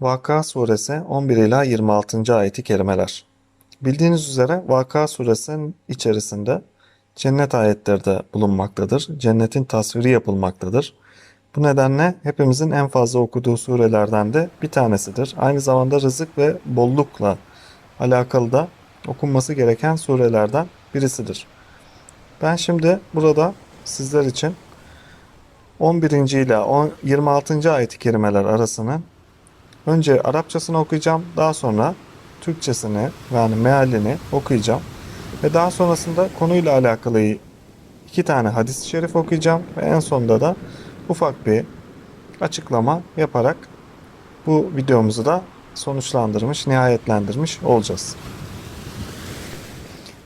Vakıa suresi 11 ila 26. ayeti kerimeler. Bildiğiniz üzere Vakıa suresinin içerisinde cennet ayetleri de bulunmaktadır. Cennetin tasviri yapılmaktadır. Bu nedenle hepimizin en fazla okuduğu surelerden de bir tanesidir. Aynı zamanda rızık ve bollukla alakalı da okunması gereken surelerden birisidir. Ben şimdi burada sizler için 11. ile 10 26. ayet-i kerimeler arasını Önce Arapçasını okuyacağım. Daha sonra Türkçesini yani mealini okuyacağım. Ve daha sonrasında konuyla alakalı iki tane hadis-i şerif okuyacağım. Ve en sonunda da ufak bir açıklama yaparak bu videomuzu da sonuçlandırmış, nihayetlendirmiş olacağız.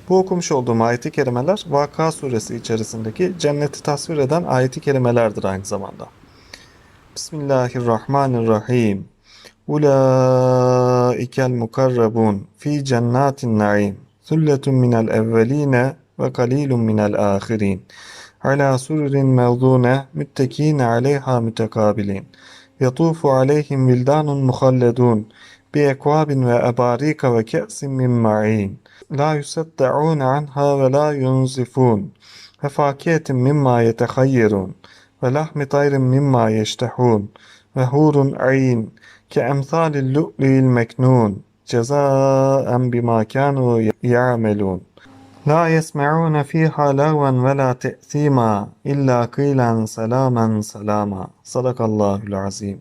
Bu okumuş olduğum ayet-i kerimeler Vakıa suresi içerisindeki cenneti tasvir eden ayet-i kerimelerdir aynı zamanda. Bismillahirrahmanirrahim. أولئك المقربون في جنات النعيم ثلة من الأولين وقليل من الآخرين. على سرر موضونة متكين عليها متقابلين. يطوف عليهم ولدان مخلدون بأكواب وأباريك وكأس من معين. لا يصدعون عنها ولا ينزفون. وفاكهة مما يتخيرون. ولحم طير مما يشتهون. ve hurun ayn ke emsalil lu'lil meknun cezaen bima kanu ya'melun la yesme'un fiha lagwan ve la te'sima illa kıylan selamen selama sadakallahul azim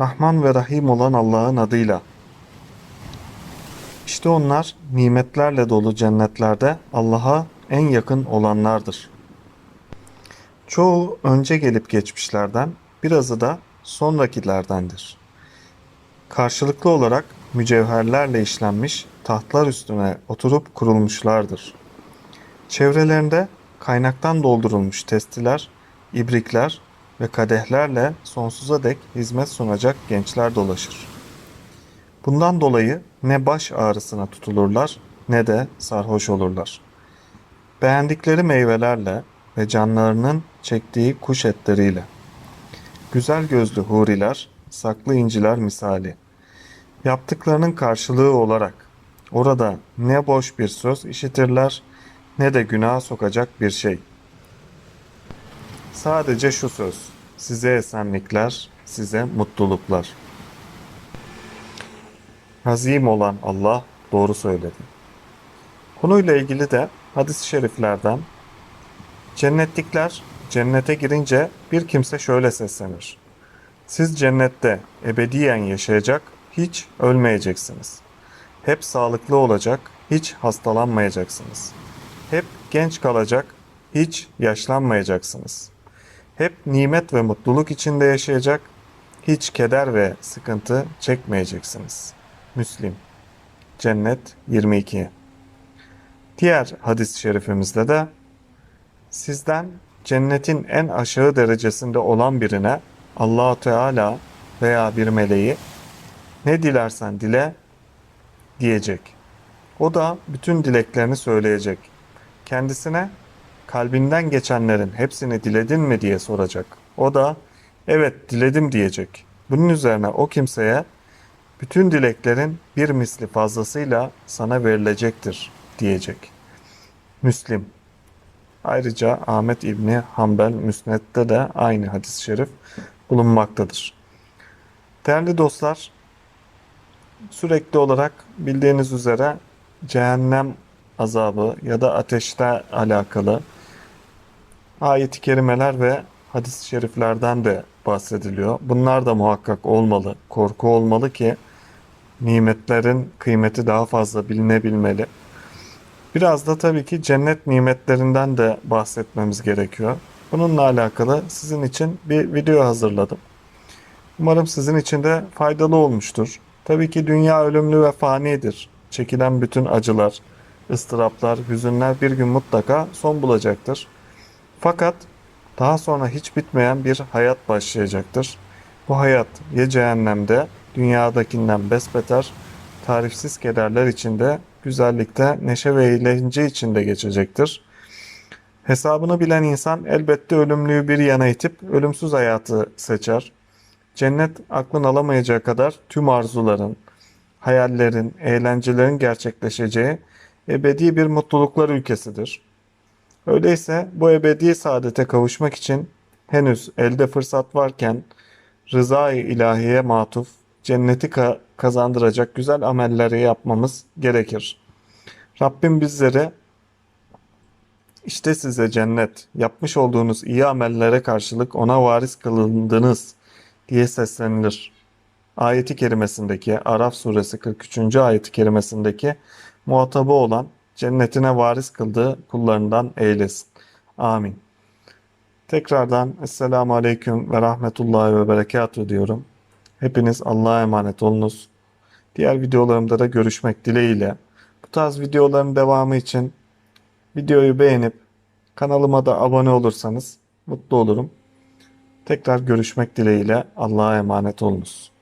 Rahman ve Rahim olan Allah'ın adıyla. İşte onlar nimetlerle dolu cennetlerde Allah'a en yakın olanlardır. Çoğu önce gelip geçmişlerden, birazı da sonrakilerdendir. Karşılıklı olarak mücevherlerle işlenmiş tahtlar üstüne oturup kurulmuşlardır. Çevrelerinde kaynaktan doldurulmuş testiler, ibrikler ve kadehlerle sonsuza dek hizmet sunacak gençler dolaşır. Bundan dolayı ne baş ağrısına tutulurlar ne de sarhoş olurlar. Beğendikleri meyvelerle ve canlarının çektiği kuş etleriyle. Güzel gözlü huriler, saklı inciler misali. Yaptıklarının karşılığı olarak orada ne boş bir söz işitirler ne de günaha sokacak bir şey. Sadece şu söz, size esenlikler, size mutluluklar. Hazim olan Allah doğru söyledi. Konuyla ilgili de hadis-i şeriflerden cennetlikler cennete girince bir kimse şöyle seslenir. Siz cennette ebediyen yaşayacak, hiç ölmeyeceksiniz. Hep sağlıklı olacak, hiç hastalanmayacaksınız. Hep genç kalacak, hiç yaşlanmayacaksınız. Hep nimet ve mutluluk içinde yaşayacak, hiç keder ve sıkıntı çekmeyeceksiniz. Müslim Cennet 22 Diğer hadis-i şerifimizde de sizden cennetin en aşağı derecesinde olan birine allah Teala veya bir meleği ne dilersen dile diyecek. O da bütün dileklerini söyleyecek. Kendisine kalbinden geçenlerin hepsini diledin mi diye soracak. O da evet diledim diyecek. Bunun üzerine o kimseye bütün dileklerin bir misli fazlasıyla sana verilecektir diyecek. Müslim Ayrıca Ahmet İbni Hanbel Müsned'de de aynı hadis-i şerif bulunmaktadır. Değerli dostlar, sürekli olarak bildiğiniz üzere cehennem azabı ya da ateşte alakalı ayet-i kerimeler ve hadis-i şeriflerden de bahsediliyor. Bunlar da muhakkak olmalı, korku olmalı ki nimetlerin kıymeti daha fazla bilinebilmeli. Biraz da tabii ki cennet nimetlerinden de bahsetmemiz gerekiyor. Bununla alakalı sizin için bir video hazırladım. Umarım sizin için de faydalı olmuştur. Tabii ki dünya ölümlü ve fanidir. Çekilen bütün acılar, ıstıraplar, hüzünler bir gün mutlaka son bulacaktır. Fakat daha sonra hiç bitmeyen bir hayat başlayacaktır. Bu hayat ya cehennemde, dünyadakinden besbeter, tarifsiz kederler içinde güzellikte, neşe ve eğlence içinde geçecektir. Hesabını bilen insan elbette ölümlüyü bir yana itip ölümsüz hayatı seçer. Cennet aklın alamayacağı kadar tüm arzuların, hayallerin, eğlencelerin gerçekleşeceği ebedi bir mutluluklar ülkesidir. Öyleyse bu ebedi saadete kavuşmak için henüz elde fırsat varken rızayı ilahiye matuf cenneti kazandıracak güzel amelleri yapmamız gerekir. Rabbim bizlere işte size cennet, yapmış olduğunuz iyi amellere karşılık ona varis kılındınız diye seslenilir. Ayeti kerimesindeki Araf suresi 43. ayeti kerimesindeki muhatabı olan cennetine varis kıldığı kullarından eylesin. Amin. Tekrardan Esselamu Aleyküm ve Rahmetullahi ve Berekatuhu diyorum. Hepiniz Allah'a emanet olunuz. Diğer videolarımda da görüşmek dileğiyle. Bu tarz videoların devamı için videoyu beğenip kanalıma da abone olursanız mutlu olurum. Tekrar görüşmek dileğiyle Allah'a emanet olunuz.